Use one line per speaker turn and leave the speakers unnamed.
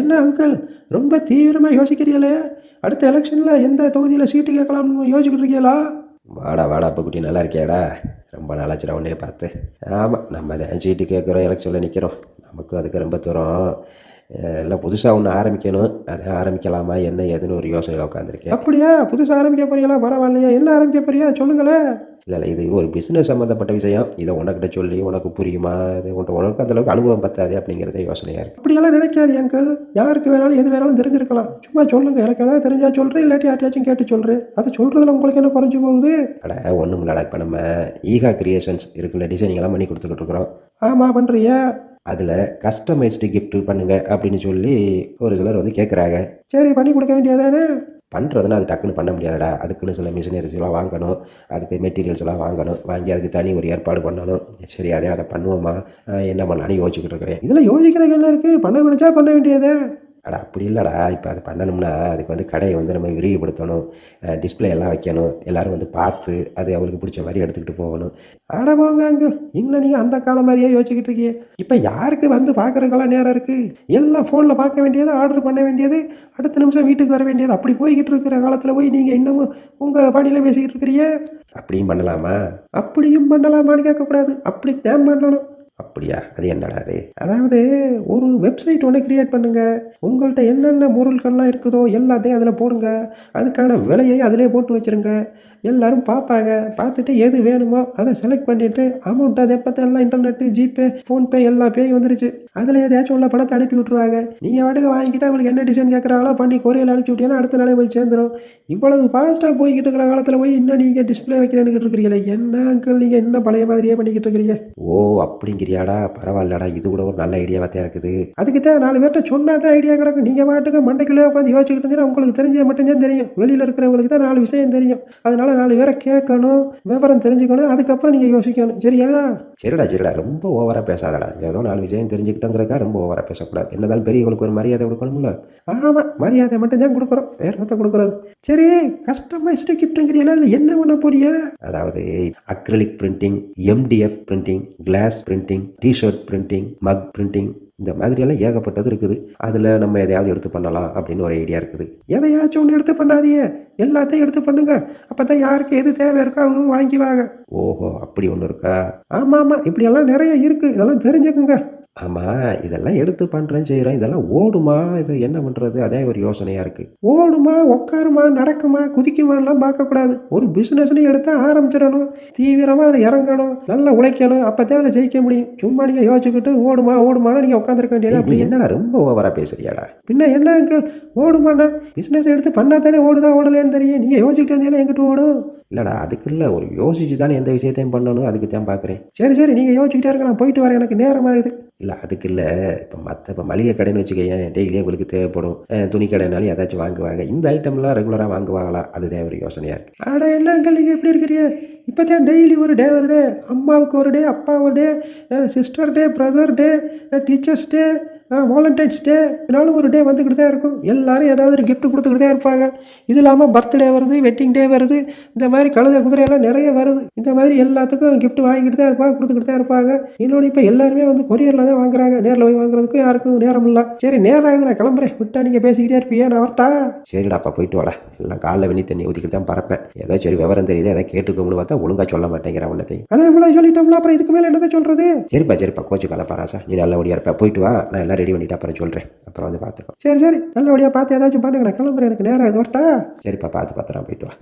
என்ன அங்கிள் ரொம்ப தீவிரமாக யோசிக்கிறீங்களே? அடுத்த எலெக்ஷனில் எந்த தொகுதியில் சீட்டு கேட்கலாம்னு யோசிச்சுட்டு இருக்கீங்களா? வாடா வாடா அப்போ குட்டி நல்லா இருக்கியாடா? ரொம்ப நாளாச்சுடா உன்னைய பார்த்து. ஆமாம் நம்ம தான் சீட்டு கேட்குறோம் எலெக்ஷனில் நிற்கிறோம் நமக்கும் அதுக்கு ரொம்ப தூரம். எல்லாம் புதுசாக ஒன்று ஆரம்பிக்கணும். அதை ஆரம்பிக்கலாமா? என்ன ஏதுன்னு ஒரு யோசனையில் உட்காந்துருக்கேன் அப்படியா? புதுசாக ஆரம்பிக்க போறீங்களா? பரவாயில்லையா. என்ன ஆரம்பிக்க போறியா சொல்லுங்களேன் இல்லை இல்லை இது ஒரு பிஸ்னஸ் சம்மந்தப்பட்ட விஷயம். இதை உனக்கிட்ட சொல்லி உனக்கு புரியுமா? இது உன்ட்ட உனக்கு அந்தளவுக்கு அனுபவம் பத்தாது அப்படிங்கிறதே யோசனையாக இருக்குது அப்படியெல்லாம் நினைக்காது அங்கிள் யாருக்கு வேணாலும் எது வேணாலும் தெரிஞ்சிருக்கலாம். சும்மா சொல்லுங்க. எனக்கு ஏதாவது தெரிஞ்சா சொல்கிறேன் இல்லாட்டி யார்ட்டாச்சும் கேட்டு சொல்கிறேன் அதை சொல்கிறதுல உங்களுக்கு என்ன குறைஞ்சி போகுது? அட ஒன்றும் இல்லடா இப்போ நம்ம ஈகா கிரியேஷன்ஸ் இருக்குல்ல டிசைனிங் எல்லாம் பண்ணி கொடுத்துக்கிட்டு இருக்கிறோம். ஆமாம் பண்ணுறியா அதில் கஸ்டமைஸ்டு கிஃப்ட்டு பண்ணுங்கள் அப்படின்னு சொல்லி ஒரு சிலர் வந்து கேட்குறாங்க சரி பண்ணி கொடுக்க வேண்டியதானே பண்ணுறதுனா அது டக்குன்னு பண்ண முடியாதுடா. அதுக்குன்னு சில மிஷினரிஸ்லாம் வாங்கணும். அதுக்கு மெட்டீரியல்ஸ் எல்லாம் வாங்கணும். வாங்கி அதுக்கு தனி ஒரு ஏற்பாடு பண்ணணும். சரி அதே அதை பண்ணுவோமா? என்ன பண்ணலான்னு யோசிச்சுக்கிட்டு இருக்கிறேன். இதில் யோசிக்கிறதுக்கு என்ன இருக்குது பண்ண நினச்சா பண்ண வேண்டியதே. அட அப்படி இல்லைடா. இப்போ அது பண்ணணும்னா அதுக்கு வந்து கடையை வந்து நம்ம விரிவுபடுத்தணும். டிஸ்பிளே எல்லாம் வைக்கணும். எல்லோரும் வந்து பார்த்து அது அவங்களுக்கு பிடிச்ச மாதிரி எடுத்துக்கிட்டு போகணும். அட போங்க அங்கே. இன்னும் நீங்கள் அந்த காலம் மாதிரியே யோசிச்சுக்கிட்டு இருக்கீங்க. இப்போ யாருக்கு வந்து பார்க்குறதுக்கெல்லாம் நேரம் இருக்குது எல்லாம் ஃபோனில் பார்க்க வேண்டியது ஆர்டர் பண்ண வேண்டியது அடுத்த நிமிஷம் வீட்டுக்கு வர வேண்டியது. அப்படி போய்கிட்டு இருக்கிற காலத்தில் போய் நீங்கள் இன்னமும் உங்கள் பணியில் பேசிக்கிட்டு இருக்கிறீங்க? அப்படியும் பண்ணலாமா? அப்படியும் பண்ணலாமான்னு கேட்கக்கூடாது. அப்படி தேம் பண்ணணும். அப்படியா? அது என்னடா அது அதாவது ஒரு வெப்சைட் ஒன்று கிரியேட் பண்ணுங்க. உங்கள்கிட்ட என்னென்ன பொருட்கள்லாம் இருக்குதோ எல்லாத்தையும் அதில் போடுங்க. அதுக்கான விலையை அதிலே போட்டு வச்சிருங்க. எல்லாரும் பார்ப்பாங்க. பார்த்துட்டு எது வேணுமோ அதை செலக்ட் பண்ணிவிட்டு அமௌண்ட் அதை எப்போ எல்லாம் இன்டர்நெட்டு ஜிபே ஃபோன்பே எல்லா பேயும் வந்துருச்சு. அதில் ஏதாச்சும் உள்ள பணத்தை அனுப்பி விட்ருவாங்க நீங்கள் வாடகை வாங்கிட்டு அவங்களுக்கு என்ன டிசைன் கேட்குறாங்களோ பண்ணி கொரியல் அனுப்பிச்சி விட்டீங்கன்னா அடுத்த நாளே போய் சேர்ந்துடும் இவ்வளவு ஃபாஸ்ட்டாக போய்கிட்டு இருக்கிற காலத்தில் போய் இன்னும் நீங்கள் டிஸ்பிளே வைக்கிறேன்னு இருக்கிறீங்களே. என்ன அங்கிள் நீங்கள் என்ன பழைய மாதிரியே பண்ணிக்கிட்டு இருக்கிறீங்க? ஓ அப்படிங்கிறியாடா பரவாயில்லடா இது கூட ஒரு நல்ல ஐடியாவாக தான் இருக்குது. அதுக்கு தான் நாலு பேர்கிட்ட சொன்னா தான் ஐடியா கிடக்கும். நீங்கள் பாட்டுக்கு மண்டைக்குள்ளே உட்காந்து யோசிச்சுக்கிட்டு இருந்தீங்கன்னா உங்களுக்கு தெரிஞ்ச மட்டும்தான் தெரியும். வெளியில் இருக்கிறவங்களுக்கு தான் நாலு விஷயம் தெரியும். அதனால நாலு பேரை கேட்கணும் விவரம் தெரிஞ்சுக்கணும் அதுக்கப்புறம் நீங்கள் யோசிக்கணும். சரியா? சரிடா சரிடா. ரொம்ப ஓவராக பேசாதடா. ஏதோ நாலு விஷயம் தெரிஞ்சுக்கிட்டோங்கிறக்கா ரொம்ப ஓவராக பேசக்கூடாது. என்னதான் பெரியவங்களுக்கு ஒரு மரியாதை கொடுக்கணும்ல? ஆமாம் மரியாதை மட்டும்தான் கொடுக்குறோம். வேற என்னத்தை கொடுக்குறது? சரி கஸ்டமைஸ்டு கிஃப்ட்டுங்கிறீங்களா என்ன பண்ண போறிய அதாவது acrylic printing MDF printing glass printing T-shirt printing mug printing இந்த மாதிரியெல்லாம் ஏகப்பட்டது இருக்குது. அதில் நம்ம எதையாவது எடுத்து பண்ணலாம் அப்படின்னு ஒரு ஐடியா இருக்குது. எதையாச்சும் ஒன்று எடுத்து பண்ணாதீங்க. எல்லாத்தையும் எடுத்து பண்ணுங்க. அப்போ தான் யாருக்கு எது தேவை இருக்கோ அவங்க வாங்கிக்குவாங்க ஓஹோ அப்படி ஒன்று இருக்கா? ஆமாம் ஆமாம் இப்படியெல்லாம் நிறைய இருக்குது இதெல்லாம் தெரிஞ்சுக்குங்க. ஆமாம் இதெல்லாம் எடுத்து பண்ணுறேன் செய்கிறேன் இதெல்லாம் ஓடுமா? இது என்ன பண்ணுறது அதே ஒரு யோசனையாக இருக்குது ஓடுமா உட்காருமா நடக்குமா குதிக்குமாலாம் பார்க்கக்கூடாது. ஒரு பிஸ்னஸ்னு எடுத்தால் ஆரம்பிச்சிடணும். தீவிரமாக அதில் இறங்கணும். நல்லா உழைக்கணும். அப்போ தான் அதில் ஜெயிக்க முடியும். சும்மா நீங்கள் யோசிச்சுக்கிட்டு ஓடுமா ஓடுமான்னு நீங்கள் உட்காந்துருக்க வேண்டியது அப்படி என்னடா ரொம்ப ஓவராக பேசுறியாடா? பின்ன என்ன அங்கிள் ஓடுமாண்ணா பிஸ்னஸ் எடுத்து பண்ணால் தானே ஓடுதா ஓடலேன்னு தெரியும். நீங்கள் யோசிச்சுட்டு இருந்தீங்கன்னா எங்கிட்ட ஓடும்? இல்லைடா அதுக்கு இல்லை ஒரு யோசிச்சு தானே எந்த விஷயத்தையும் பண்ணணும். அதுக்கு தான் பார்க்குறேன் சரி சரி நீங்கள் யோசிச்சுக்கிட்டே இருக்க நான் போயிட்டு வரேன். எனக்கு நேரம் ஆகுது இல்லை அதுக்கு இல்லை. இப்போ மற்ற இப்போ மளிகை கடைன்னு வச்சுக்கேன் டெய்லியும் உங்களுக்கு தேவைப்படும். துணி கடைனாலும் ஏதாச்சும் வாங்குவாங்க. இந்த ஐட்டம்லாம் ரெகுலராக வாங்குவாங்களா? அதுதான் ஒரு யோசனையாக இருக்குது ஆனால் என்ன நீங்கள் எப்படி இருக்கிறீங்க? இப்போ தான் டெய்லி ஒரு டே வருது. அம்மாவுக்கு ஒரு டே அப்பா ஒரு day sister day brother day teachers day valentine's day இதனாலும் ஒரு டே வந்துக்கிட்டு தான் இருக்கும். எல்லாரும் ஏதாவது ஒரு gift கொடுத்துக்கிட்டு இருப்பாங்க. இது இல்லாமல் பர்த்டே வருது வெட்டிங் டே வருது இந்த மாதிரி கழுத குதிரையெல்லாம் நிறைய வருது. இந்த மாதிரி எல்லாத்துக்கும் gift வாங்கிட்டு தான் இருப்பாங்க கொடுத்துக்கிட்டு தான் இருப்பாங்க. இன்னொன்று இப்போ எல்லாருமே வந்து கொரியரில் தான் வாங்குறாங்க. நேரில் போய் வாங்குறதுக்கும் யாருக்கும் நேரம் இல்லை. சரி நேரம் ஆகுது நான் கிளம்புறேன். விட்டா நீங்கள் பேசிக்கிட்டே இருப்பீங்க நான் வரட்டா? சரிடா அப்பா போயிட்டு வாடா. எல்லாம் காலைல வெண்ணி தண்ணி ஊற்றிக்கிட்டு தான் பறப்பேன். ஏதோ சரி விவரம் தெரியுது? ஏதோ கேட்டுக்கோம்னு பார்த்தா ஒழுங்காக சொல்ல மாட்டேங்கிற உன்னத்தையும். அதான் இவ்வளோ சொல்லிட்டோம்ல அப்புறம் இதுக்கு மேலே என்னதான் சொல்கிறது சரிப்பா சரிப்பா. கோச்சு கால பராசா நீ நல்லபடியாக இருப்ப. போயிட்டு வா. நான் எல்லாம் ரெடி பண்ணிட்டு அப்புறம் சொல்கிறேன் அப்புறம் வந்து பார்த்துக்கோ சரி சரி நல்லபடியாக பார்த்து ஏதாச்சும் பண்ணுங்க நான் கிளம்புறேன் எனக்கு நேரம் இது வரட்டா? சரிப்பா பார்த்து பத்திரம் போயிட்டு வா.